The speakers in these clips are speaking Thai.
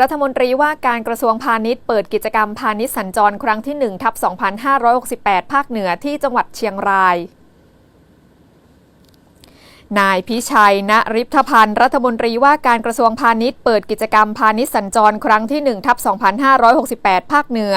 รัฐมนตรีว่าการกระทรวงพาณิชย์เปิดกิจกรรมพาณิชย์สัญจรครั้งที่1ทับ2568 ภาคเหนือที่จังหวัดเชียงรายนายพิชัย ณริพพันธ์ รัฐมนตรีว่าการกระทรวงพาณิชย์เปิดกิจกรรมพาณิชย์สัญจรครั้งที่1ทับ2568 ภาคเหนือ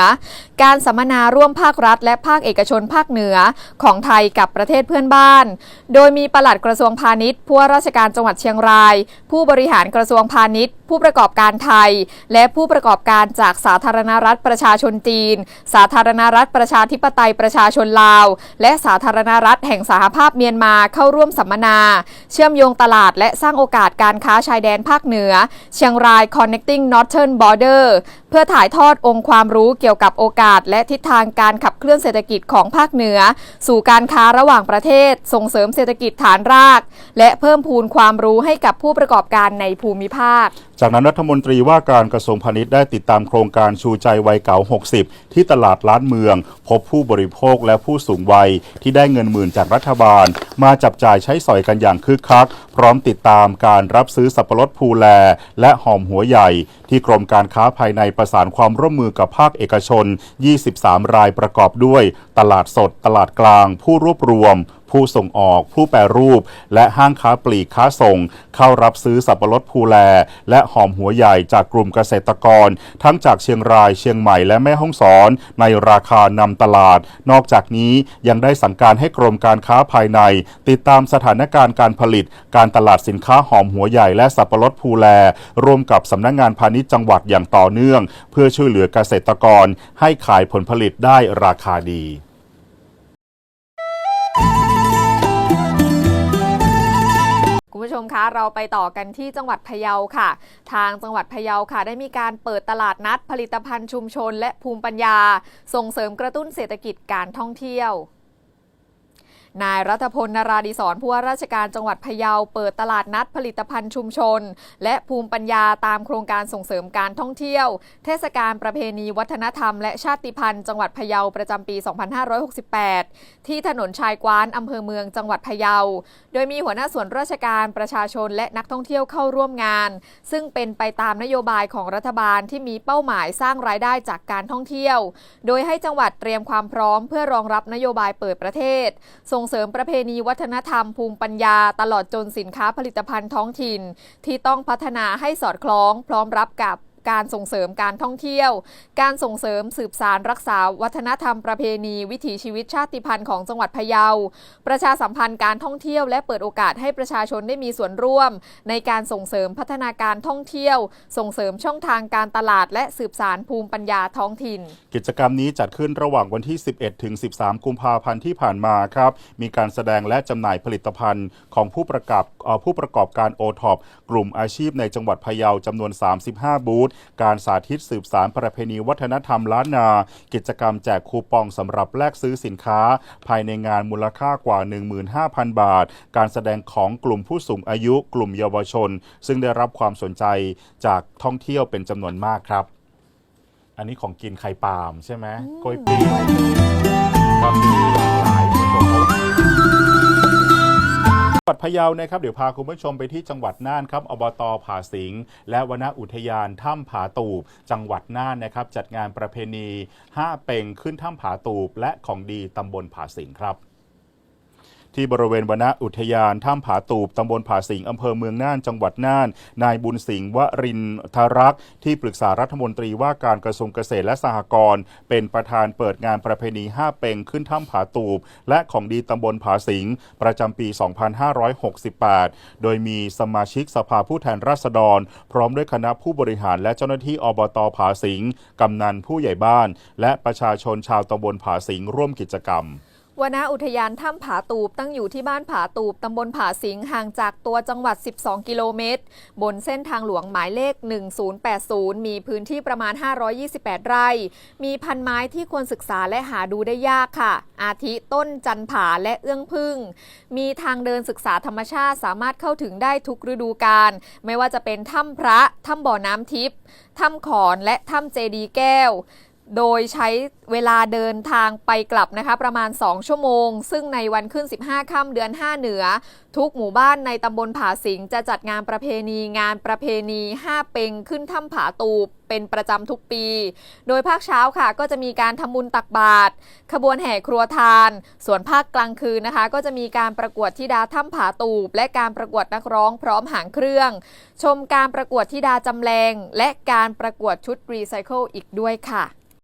การสัมมนาร่วมภาครัฐ และภาคเอกชนภาคเหนือของไทยกับประเทศเพื่อนบ้าน โดยมีปลัดกระทรวงพาณิชย์ผู้ว่าราชการจังหวัดเชียงราย ผู้บริหารกระทรวงพาณิชย์ ผู้ประกอบการไทย และผู้ประกอบการจากสาธารณรัฐประชาชนจีน สาธารณรัฐประชาธิปไตยประชาชนลาว และสาธารณรัฐแห่งสหภาพเมียนมาเข้าร่วมสัมมนา เชื่อมโยงตลาดและสร้างโอกาสการค้าชายแดนภาคเหนือ เชียงราย Connecting Northern Border เพื่อถ่ายทอดองค์ความรู้เกี่ยวกับโอกาสและทิศทางการขับเคลื่อนเศรษฐกิจของภาคเหนือ สู่การค้าระหว่างประเทศ ส่งเสริมเศรษฐกิจฐานราก และเพิ่มพูนความรู้ให้กับผู้ประกอบการในภูมิภาคจากนั้นรัฐมนตรีว่าการกระทรวงพาณิชย์ได้ติดตามโครงการชูใจวัยเก่า 60 ที่ตลาดล้านเมือง พบผู้บริโภคและผู้สูงวัยที่ได้เงินหมื่นจากรัฐบาล มาจับจ่ายใช้สอยกันอย่างคึกคัก พร้อมติดตามการรับซื้อสับปะรดภูแล และหอมหัวใหญ่ ที่กรมการค้าภายในประสานความร่วมมือกับภาคเอกชน 23 รายประกอบด้วย ตลาดสด ตลาดกลาง ผู้รวบรวม ผู้ส่งออก ผู้แปรรูป และห้างค้าปลีกค้าส่ง เข้ารับซื้อสับปะรดภูแล และหอมหัวใหญ่จากกลุ่มเกษตรกร ทั้งจากเชียงรายเชียงใหม่และแม่ฮ่องสอน ในราคานำตลาด นอกจากนี้ยังได้สั่งการให้กรมการค้าภายใน ติดตามสถานการณ์การผลิต การตลาดสินค้าหอมหัวใหญ่และสับปะรดภูแล ร่วมกับสำนักงงานพาณิชย์จังหวัดอย่างต่อเนื่อง เพื่อช่วยเหลือเกษตรกรให้ขายผลผลิตได้ราคาดี คุณผู้ชมคะเราไปต่อกันที่จังหวัดพะเยาค่ะ ทางจังหวัดพะเยาค่ะ ได้มีการเปิดตลาดนัดผลิตภัณฑ์ชุมชน และภูมิปัญญา ส่งเสริมกระตุ้นเศรษฐกิจการท่องเที่ยว นายรัฐพลนราดิศรผู้ว่าราชการจังหวัดพะเยาเปิดตลาดนัดผลิตภัณฑ์ชุมชน และภูมิปัญญาตามโครงการส่งเสริมการท่องเที่ยว เทศกาลประเพณีวัฒนธรรม และชาติพันธุ์จังหวัดพะเยาประจำปี 2568 ที่ถนนชายกว้านอำเภอเมืองจังหวัดพะเยา โดยมีหัวหน้าส่วนราชการประชาชนและนักท่องเที่ยวเข้าร่วมงาน ซึ่งเป็นไปตามนโยบายของรัฐบาลที่มีเป้าหมายสร้างรายได้จากการท่องเที่ยว โดยให้จังหวัดเตรียมความพร้อมเพื่อรองรับนโยบายเปิดประเทศส่งงเสริมประเพณีวัฒนธรรมภูมิปัญญา ตลอดจนสินค้าผลิตภัณฑ์ท้องถิ่น ที่ต้องพัฒนาให้สอดคล้องพร้อมรับกับ การส่งเสริมการท่องเที่ยว การส่งเสริมสืบสารรักษาวัฒนธรรมประเพณีวิถีชีวิตชาติพันธุ์ของจังหวัดพะเยา ประชาสัมพันธ์การท่องเที่ยวและเปิดโอกาสให้ประชาชนได้มีส่วนร่วม ในการส่งเสริมพัฒนาการท่องเที่ยว ส่งเสริมช่องทางการตลาด และสืบสารภูมิปัญญาท้องถิ่น กิจกรรมนี้จัดขึ้นระหว่างวันที่ 11 ถึง 13 กุมภาพันธ์ที่ผ่านมาครับมีการแสดงและจำหน่ายผลิตภัณฑ์ของผู้ประกอบผู้ประกอบการโอท็อปกลุ่มอาชีพในจังหวัดพะเยาจำนวน 35 บูธการสาธิตสืบสารประเพณีวัฒนธรรมล้านนา กิจกรรมแจกคูปองสำหรับแลกซื้อสินค้า ภายในงานมูลค่ากว่า 15,000 บาท การแสดงของกลุ่มผู้สูงอายุกลุ่มเยาวชน ซึ่งได้รับความสนใจจากท่องเที่ยวเป็นจำนวนมากครับ อันนี้ของกินไข่ปาล์มใช่ไหมกล้วยปิ้ง วัดพะเยานะครับเดี๋ยวพาคุณผู้ชมไปที่จังหวัดน่านครับอบตผาสิงและวนอุทยานถ้ำผาตูบ จังหวัดน่านนะครับจัดงานประเพณี5เป่งขึ้นถ้ำผาตูบ และของดีตำบลผาสิงครับ ที่บริเวณวนอุทยานถ้ำผาตูบตำบลผาสิงอำเภอเมืองน่านจังหวัดน่าน นายบุญสิงห์วรินทรักษ์ที่ปรึกษารัฐมนตรีว่าการกระทรวงเกษตรและสหกรณ์เป็นประธานเปิดงานประเพณี5เป่งขึ้นถ้ำผาตูบ และของดีตำบลผาสิงประจำปี 2568 โดยมีสมาชิกสภาผู้แทนราษฎร พร้อมด้วยคณะผู้บริหารและเจ้าหน้าที่อบตผาสิงกำนันผู้ใหญ่บ้าน และประชาชนชาวตำบลผาสิงร่วมกิจกรรม วนาอุทยานถ้ำผาตูบตั้งอยู่ที่บ้านผาตูบตำบลผาสิงห่างจากตัวจังหวัด 12 กิโลเมตร บนเส้นทางหลวงหมายเลข 1080 มีพื้นที่ประมาณ 528 ไร่ มีพันไม้ที่ควรศึกษาและหาดูได้ยากค่ะ อาทิต้นจันผาและเอื้องพึ่ง มีทางเดินศึกษาธรรมชาติสามารถเข้าถึงได้ทุกฤดูกาลไม่ว่าจะเป็นถ้ำพระถ้ำบ่อน้ำทิพย์ถ้ำขอนและถ้ำเจดีแก้ว โดยใช้เวลาเดินทางไปกลับนะคะประมาณ 2 ชั่วโมง ซึ่งในวันขึ้น 15 ค่ำเดือน 5 เหนือ ทุกหมู่บ้านในตำบลผาสิงจะจัดงานประเพณีงานประเพณี 5 เปงขึ้นถ้ำผาตูบเป็นประจำทุกปี โดยภาคเช้าค่ะ ก็จะมีการทำบุญตักบาตรขบวนแห่ครัวทาน ส่วนภาคกลางคืนนะคะ ก็จะมีการประกวดธิดาถ้ำผาตูบ และการประกวดนักร้องพร้อมหางเครื่อง ชมการประกวดธิดาจำแรง และการประกวดชุดรีไซเคิลอีกด้วยค่ะ